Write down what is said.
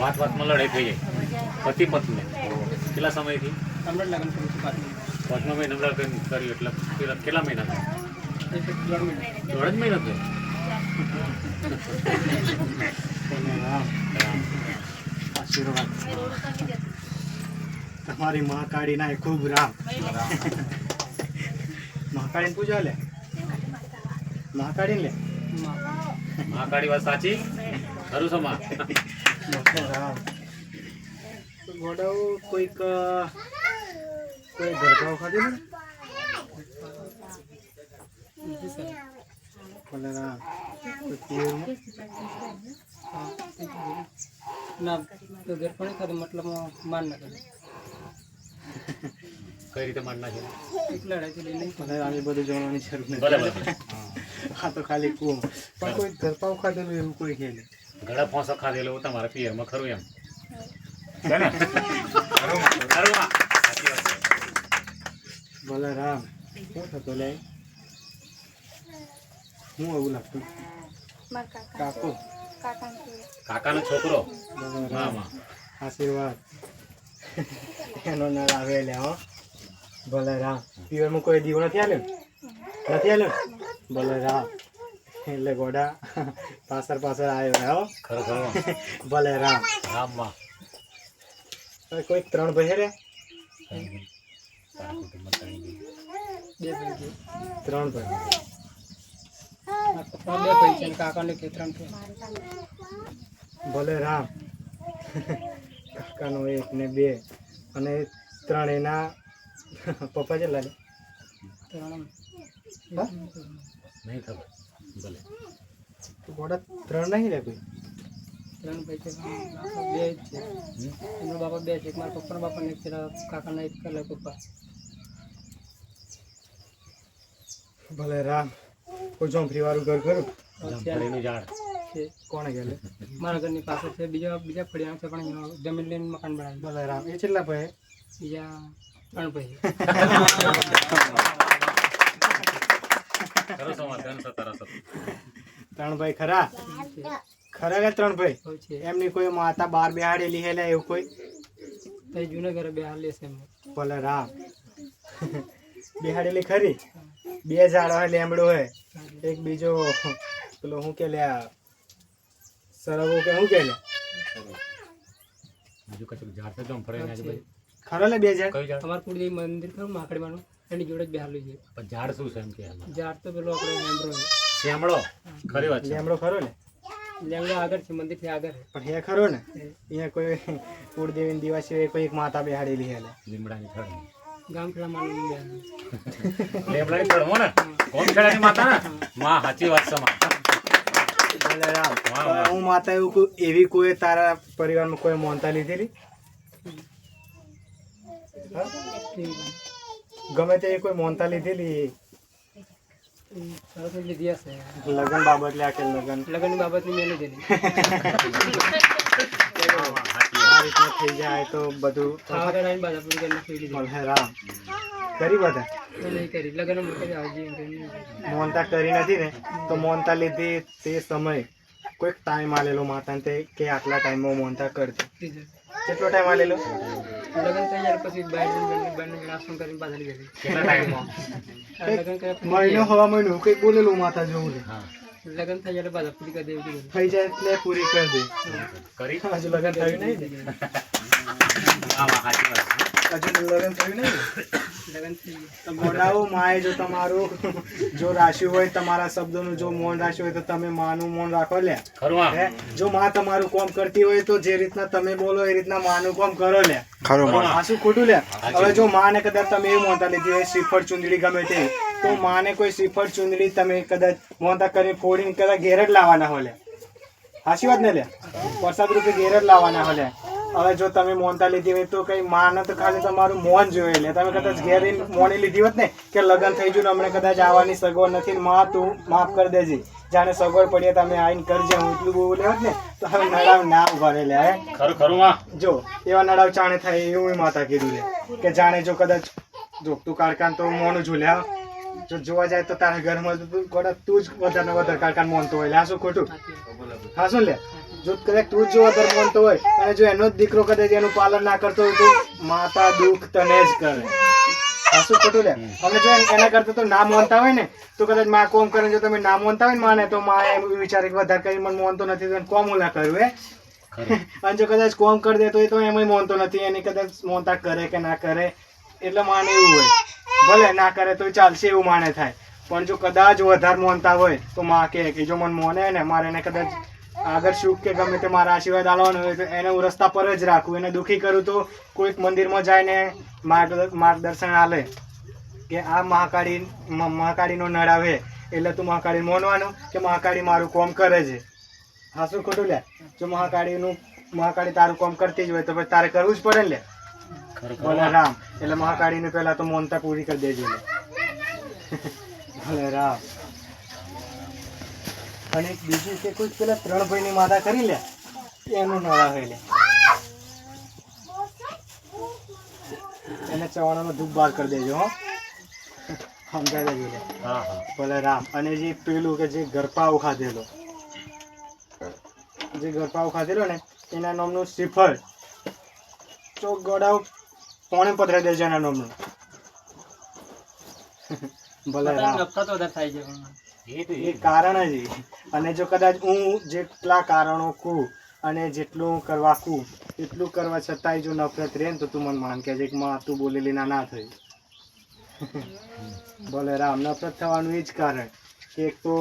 વાત વાતમાં લડાઈ થઈ જાય. પતિ પત્ની. કેટલા સમયથી? પાંચમા મહિના લગ્ન કર્યું એટલે કેટલા- મહિના થયા? દોઢ જ મહિના થયો? આશીર્વાદ તમારી મહાકાળી ના ખૂબ રામ. મહાકાળી પૂજા લે. મહાકાળી લે. મહાકાળી વાત સાચી? ખરું સમા ગોડાઓ કોઈક કોઈ ગરબાઓ ખાધેલું ને? હા ના તો ઘર પણ ખાધું? મતલબમાં માન ના કરે કઈ રીતે માર નાખે એક લડાઈથી લઈને ભલે રામ બધું જાણવાની જરૂર ભલે તો ખાલી કું પણ કોઈ ગરબાઓ ખાધેલું એવું કોઈ કે નહીં. ગળા ફોંસો ખાધેલો તમારા પિયરમાં ખરું એમ. છે ને? ખરું માં? ખરું માં? સાચી વાત છે. ભલે રામ શું થતો લે? હું એવું લાગતું? કાકો. કાકાનો છોકરો. આશીર્વાદ. એનો નળ આવે લે હો. બલરામ રામ પિયરમાં કોઈ દીવો નથી આલ્યો? નથી આલ્યો? ભલે રામ એટલે ગોડા પાછળ પાછળ આવ્યો ખરું ખરું ભલે રામ. રામમાં. કોઈક કોઈ ત્રણ ભાઈ રે? ત્રણ બે ભાઈ. કાકાને કે ત્રણ ભલે રામ. કાકાનો એક ને બે. અને ત્રણ એના પપ્પા કેટલા ત્રણ? નહીં ખબર. ભલે. ઘોડા ત્રણ નહીં લે કોઈ? ત્રણ ભાઈ છે બે જ છે? એમનો બાપા બે છે. મારા પપ્પાના બાપાને એક છે કાકાના એક કરે પપ્પા. ભલે રામ. કોઈ જોંફરી વાળું ઘર ખરું? ઝાડ. છે. કોણે ગયેલે મારા ઘરની પાસે છે. બીજા બીજા ફળિયા છે પણ જમીન લઈને મકાન બનાવ્યું ભલે રામ. એ કેટલા ભાઈ? બીજા ત્રણ ભાઈ ખરું સમા ધન સતારા સત ત્રણ ભાઈ ખરા? ખરા કે ત્રણ ભાઈ? છે. એમની કોઈ માતા બાર બેહાડેલી હેલા એવું કોઈ? જુનાગઢ જૂના ઘરે બે હાલ ભલે રામ. બેહાડેલી ખરી? બે ઝાડ હોય લેમડો હોય. એક બીજો પેલો શું કે લે સરવો કે શું કે લે બીજું ઝાડ છે આજુબાજુ ખરો લે બે ઝાડ. કયું ઝાડ? મંદિર ખરું માકડીમાંનું? એની જોડે જ બેહાલું છે. પણ ઝાડ શું છે એમ કે ઝાડ તો પેલો આપણે લેમડો લેમડો? ખરી વાત છે. લેમડો ખરો ને? લેમડો આગળ છે મંદિરથી આગળ. પણ હે ખરો ને? અહીંયા કોઈ કુળદેવી દિવા સિવાય કોઈ એક માતા બેહાડેલી હે લીમડાની થડ. ગામખેડા બેહાલું લીમડાની થડ હો ને? કોમ ખેડાની માતા ને? માં સાચી વાત છે માં. ભલે રામ. વાહ, પણ વાહ. હું માતા એવું કહું એવી કોઈ તારા પરિવારમાં કોઈ મોનતા લીધેલી? હા? ગમે તે કોઈ મોનતા લીધેલી. લીધી હશે લગન બાબત લે કે લગન. લગન બાબતની મેં લીધેલી. આ રીતના થઈ જાય તો બધું ખાવા કરાવીને બાજા પૂરી કરીને ખાઈ લીધી. ભલે રામ કરી બધા? કરી. લગ્ન મોનતા કરી નથી ને તો મોનતા લીધી તે સમય. કોઈક ટાઈમ આલેલો માતાને તે કે આટલા ટાઈમમાં મોનતા કરતી. કેટલો ટાઈમ આલેલો લગન થઈ જાય પછી કરીને બાજા લીધી. કેટલા ટાઈમમાં પછી મહિનો હવા મહિનો કઈ બોલેલું માતા જેવું હા. લગ્ન થઈ જાય બાજા પૂરી કરી દેવી થઈ જાય એટલે પૂરી કરી દે. કરી? હજુ લગન થયું નહીં. હજુ લગન થયું નહીં. લગ્ન થઈ ગયું. માએ જો તમારું જો રાખ્યું હોય તમારા શબ્દોનું જો મૌન રાશિ હોય તો તમે માનું મૌન રાખો લે. જો માં તમારું કોમ કરતી હોય તો જે રીતના તમે બોલો એ રીતના માનું કોમ કરો લે. આ શું ખોટું લે. હવે જો માને કદાચ તમે એવું મોતા લીધી હોય શ્રીફળ ચુંદડી ગમે તે તો માને કોઈ શ્રીફળ ચુંદડી તમે કદાચ મોતા કરી ફોડીને કદાચ ઘેર જ લાવવાના હોય લે. વાત ને લે? પ્રસાદ રૂપે ઘેર જ લાવવાના હો લે. હવે જો તમે મોનતા લીધી હોય તો કઈ માને તો ખાલી તમારું મોન જોઈ લે. તમે કદાચ ઘેર આઈને મોની લીધી હોત ને કે લગ્ન થઈ ગયું અમને કદાચ આવવાની સગવડ નથી માં તું માફ કરી દેજે. જાણે સગવડ પડીએ તમે આવીને કરજે હું એટલું બોલે હોત ને તો હવે નડાવ ના ઊભા રહે લે હે. ખરું ખરું માં. જો એવા નડાવ ચાણે થાય એવું માતા કીધું છે કે જાણે જો કદાચ જો તું કારકાન તો મોનું ઝૂલ્યા જો જોવા જાય તો તારા ઘરમાં તું ગોડા તું જ વધારે ને વધારે કારકાન મોનતો હોય લે આ શું ખોટું. હા શું લે. જો કદાચ તું જ જો વધારે માનતો હોય. અને જો એનો જ દીકરો કદાચ એનું પાલન ના કરતો હોય તો માતા દુઃખ તને જ કરે. શું ખોટું લે. અમે જો એન- કરતા તો ના માનતા હોય ને તો કદાચમાં કોમ કરે જો તમે ના માનતા હોય ને માને તો માં એમ વિચારે કે વધારે કરી મને માનતો નથી તો કોમ ઓલા કર્યું હે? અને જો કદાચ કોમ કરી દેતો હોય તો એમાંય માનતો નથી એની કદાચ મોનતા કરે કે ના કરે એટલે માને એવું હોય. ભલે ના કરે તો ચાલશે એવું માને થાય. પણ જો કદાચ વધારે માનતા હોય તો માં કહે કે જો મને મોને ને મારે એને કદાચ આગળ સુખ કે ગમે તે મારા આશીર્વાદ આવવાનો હોય તો એને હું રસ્તા પર જ રાખું. એને દુઃખી કરું તો કોઈક મંદિરમાં જઈને માર્ગ, માર્ગદર્શન આલે. કે આ મહાકાળી મહાકાળીનો નળ આવે. એટલે તું મહાકાળી માનવાનું કે મહાકાળી મારું કોમ કરે છે. હા, શું ખોટું લે? જો મહાકાળીનું, મહાકાળી તારું કોમ કરતી જ હોય તો પછી તારે કરવું જ પડે ને લે. ભલે રામ. એટલે મહાકાળીને પહેલાં તો મોનતા પૂરી કરી દેજો ભલે રામ. અને એક બીજું કે કોઈ પેલા ત્રણ ભાઈની માતા કરી લે એનું નળા હોય લે. એને ચવાણામાં ધૂપ બહાર કરી દેજો હો. સમજાઈ દેજો લે હા હા. ભલે રામ. અને જે પેલું કે જે ગરપાવ ખાધેલો જે ગરપાવ ખાધેલો ને એના નામનું શ્રીફળ. તો ગળાવ પોણે પધરાઈ દેજો એના નામનું. ભલે રામ. નફરત વધારે થાય છે. એ કારણ જ અને જો કદાચ હું જેટલા કારણો કહું અને જેટલું કરવા કહું એટલું કરવા છતાંય જો નફરત રહે ને તો તું મને માન કે એક માં તું બોલેલી ના ના થઈ. ભલે રામ નફરત થવાનું એ જ કારણ. કે એક તો